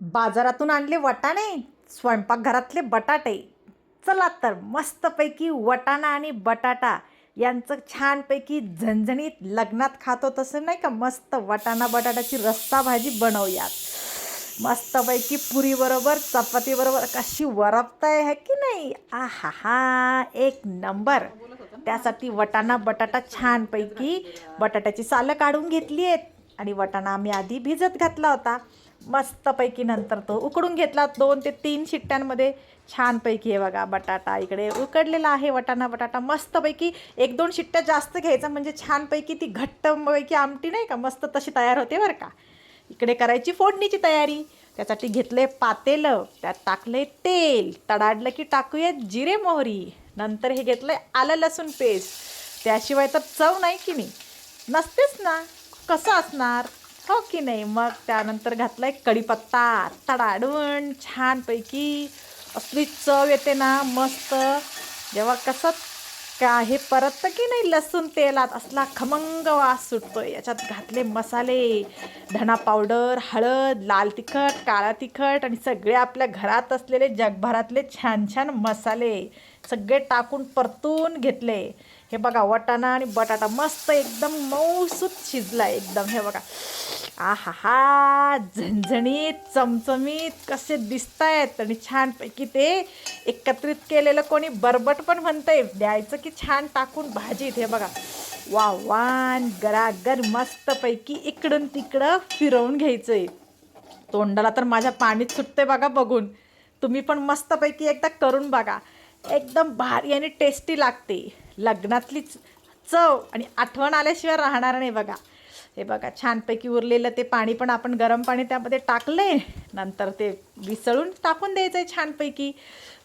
बाजारातून आणले वटाणे स्वयंपाकघरातले बटाटे. चला तर मस्तपैकी वटाणा आणि बटाटा यांचं छानपैकी झणझणीत लग्नात खातो तसं नाही का? मस्त वटाणा बटाट्याची रस्सा भाजी बनवूयात. मस्तपैकी पुरीबरोबर चपातीबरोबर कशी वरपताय आहे की नाही? आहा हा एक नंबर. त्यासाठी वटाणा बटाटा छानपैकी बटाट्याची सालं काढून घेतली आहेत. आणि वटाणा आम्ही आधी भिजत घातला होता. मस्तपैकी नंतर तो उकडून घेतला. दोन ते तीन शिट्ट्यांमध्ये छानपैकी हे बघा बटाटा इकडे उकडलेला आहे वटाणा बटाटा मस्तपैकी एक दोन शिट्ट्या जास्त घ्यायचा म्हणजे छानपैकी ती घट्टपैकी आमटी नाही का मस्त तशी तयार होते बरं का. इकडे करायची फोडणीची तयारी. त्यासाठी घेतले पातेलं त्यात टाकले तेल. तडाडलं की टाकूयात जिरे मोहरी. नंतर हे घेतलं आलं लसूण पेस्ट. त्याशिवाय तर चव नाही की नाही. नसतेच ना कसं असणार? हो की नाही? मग त्यानंतर घातला एक कढीपत्ता. तडाडून छानपैकी असली चव येते ना मस्त. जेव्हा कसं का हे परततं की नाही लसूण तेलात असला खमंग वास सुटतो याच्यात घातले मसाले धणा पावडर हळद लाल तिखट काळा तिखट आणि सगळे आपल्या घरात असलेले जगभरातले छान छान मसाले सगळे टाकून परतून घेतले. हे बघा वटाणा आणि बटाटा मस्त एकदम मऊसूत शिजला एकदम. हे बघा. आहा हा झणझणीत चमचमीत कसे दिसत आहेत आणि छानपैकी ते एकत्रित केलेलं कोणी बरबट पण म्हणतंय. द्यायचं की छान टाकून भाजीत. हे बघा. वा वान गरागर मस्तपैकी इकडून तिकडं फिरवून घ्यायचंय. तोंडाला तर माझ्या पाणीच सुटते बघा बघून. तुम्ही पण मस्तपैकी एकदा करून बघा. एकदम भारी आणि टेस्टी लागते. लग्नातली चव आणि आठवण आल्याशिवाय राहणार नाही बघा. हे बघा छानपैकी उरलेलं ते पाणी पण आपण गरम पाणी त्यामध्ये टाकले नंतर ते विसळून टाकून द्यायचं आहे छानपैकी.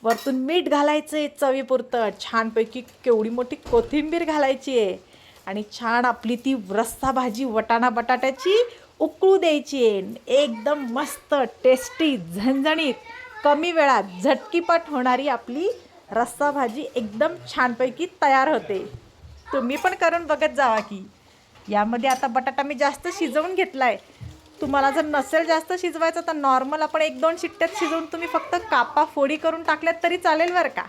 वरतून मीठ घालायचं आहे चवीपुरतं. छानपैकी केवढी मोठी कोथिंबीर घालायची आहे. आणि छान आपली ती रस्सा भाजी वटाणा बटाट्याची उकळू द्यायची आहे. एकदम मस्त टेस्टी झणझणीत कमी वेळात झटकीपट होणारी आपली रस्सा भाजी एकदम छानपैकी तयार होते. तुम्ही पण करून बघत जावा की. यामध्ये आता बटाटा मी जास्त शिजवून घेतला आहे तुम्हाला जर नसेल जास्त शिजवायचं तर नॉर्मल आपण एक दोन शिट्ट्यात शिजवून तुम्ही फक्त कापा फोडी करून टाकल्यात तरी चालेल बरं का.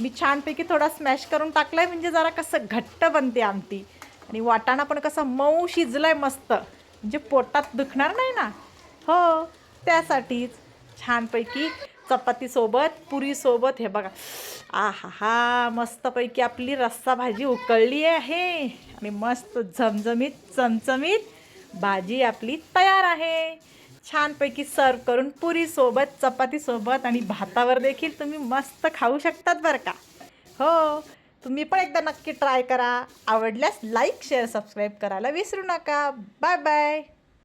मी छानपैकी थोडा स्मॅश करून टाकला आहे म्हणजे जरा कसं घट्ट बनते आमटी. आणि वाटाणा पण कसं मऊ शिजला आहे मस्त. म्हणजे पोटात दुखणार नाही ना? हो त्यासाठीच छानपैकी चपातीसोबत पुरीसोबत हे बघा. आहा हा मस्तपैकी आपली रस्सा भाजी उकळली आहे. आणि मस्त झमझमीत चमचमीत भाजी आपली तयार आहे. छानपैकी सर्व करून पुरीसोबत चपातीसोबत आणि भातावर देखील तुम्ही मस्त खाऊ शकतात बरं का. हो तुम्ही पण एकदा नक्की ट्राय करा. आवडल्यास लाईक शेअर सबस्क्राईब करायला विसरू नका. Bye bye.